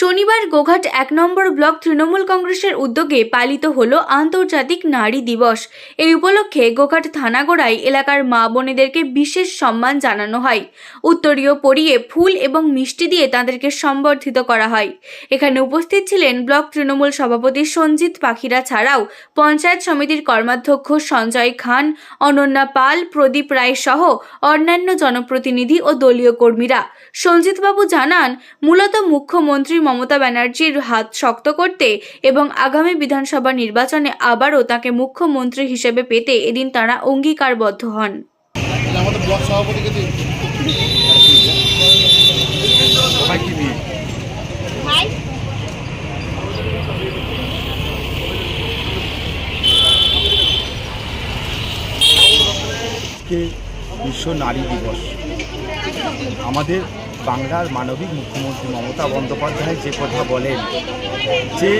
শনিবার গোঘাট এক নম্বর ব্লক তৃণমূল কংগ্রেসের উদ্যোগে পালিত হল আন্তর্জাতিক নারী দিবস। এই উপলক্ষে গোঘাট থানাগোড়ায় এলাকার মা বোনেদেরকে বিশেষ সম্মান জানানো হয়। উত্তরীয় পরিয়ে ফুল এবং মিষ্টি দিয়ে তাদেরকে সম্বর্ধিত করা হয়। এখানে উপস্থিত ছিলেন ব্লক তৃণমূল সভাপতি সঞ্জিত পাখিরা ছাড়াও পঞ্চায়েত সমিতির কর্মাধ্যক্ষ সঞ্জয় খান, অনন্যা পাল, প্রদীপ রায় সহ অন্যান্য জনপ্রতিনিধি ও দলীয় কর্মীরা। সঞ্জিতবাবু জানান, মূলত মুখ্যমন্ত্রী মমতা ব্যানার্জির হাত শক্ত করতে এবং আগামী বিধানসভা নির্বাচনে আবারও তাকে মুখ্যমন্ত্রী হিসেবে পেতে এদিন তারা অঙ্গীকারবদ্ধ হন। বিশ্ব নারী দিবস? আমাদের বাংলার মানবিক মুখ্যমন্ত্রী মমতা বন্দ্যোপাধ্যায় যে কথা বলেন, যে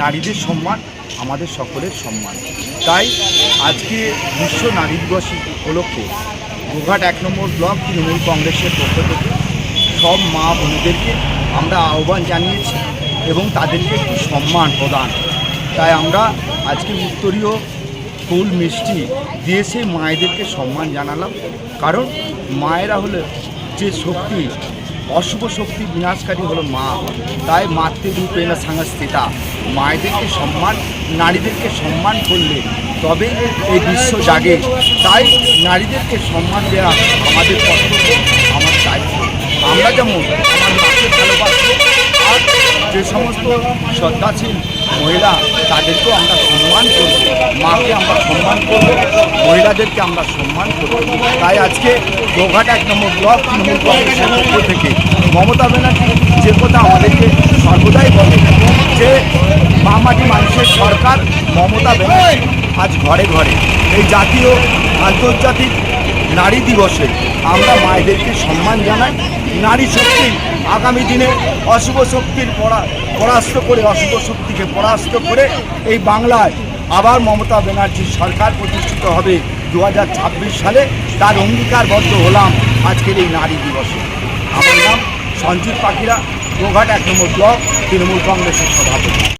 নারীদের সম্মান, আমাদের সকলের সম্মান। তাই আজকে বিশ্ব নারী দিবস উপলক্ষে গোঘাট এক নম্বর ব্লক তৃণমূল কংগ্রেসের পক্ষ থেকে সব মা বোনদেরকে আমরা আহ্বান জানিয়েছি এবং তাদেরকে একটু সম্মান প্রদান। তাই আমরা আজকে উত্তরীয় ফুল মিষ্টি দিয়ে সেই মায়েদেরকে সম্মান জানালাম। কারণ মায়েরা হলো যে শক্তি, অশুভ শক্তি বিনাশকারী হলো মা। তাই মাতৃরূপে না সংস্থিতা মায়েদেরকে সম্মান, নারীদেরকে সম্মান করলে তবে এই বিশ্ব জাগে। তাই নারীদেরকে সম্মান দেওয়া আমাদের কর্তব্য, আমার দায়িত্ব। আমরা যেমন আমার মাকে ভালোবাসি যে সমস্ত শ্রদ্ধাশীল মহিলা তাদেরকেও আমরা সম্মান করব মাকে আমরা সম্মান করব মহিলাদেরকে আমরা সম্মান করব তাই আজকে গোঘাট এক নম্বর ব্লক তৃণমূল কংগ্রেসের পক্ষ থেকে মমতা ব্যানার্জি যে কথা আমাদেরকে সর্বদাই বলে, যে মামাটি মানুষের সরকার মমতা ব্যানার্জি আজ ঘরে ঘরে। এই জাতীয় আন্তর্জাতিক নারী দিবসে আমরা মায়েদেরকে সম্মান জানাই নারী শক্তি আগামী দিনে অশুভ শক্তির পরা, পরাস্ত করে, অশুভ শক্তিকে পরাস্ত করে এই বাংলায় আবার মমতা ব্যানার্জির সরকার প্রতিষ্ঠিত হবে দু হাজার ছাব্বিশ সালে। তার অঙ্গীকারবদ্ধ হলাম আজকের এই নারী দিবসে। আমার নাম সঞ্জীব পাখিরা, গোঘাট এক নম্বর ব্লক, তৃণমূল কংগ্রেসের সভাপতি।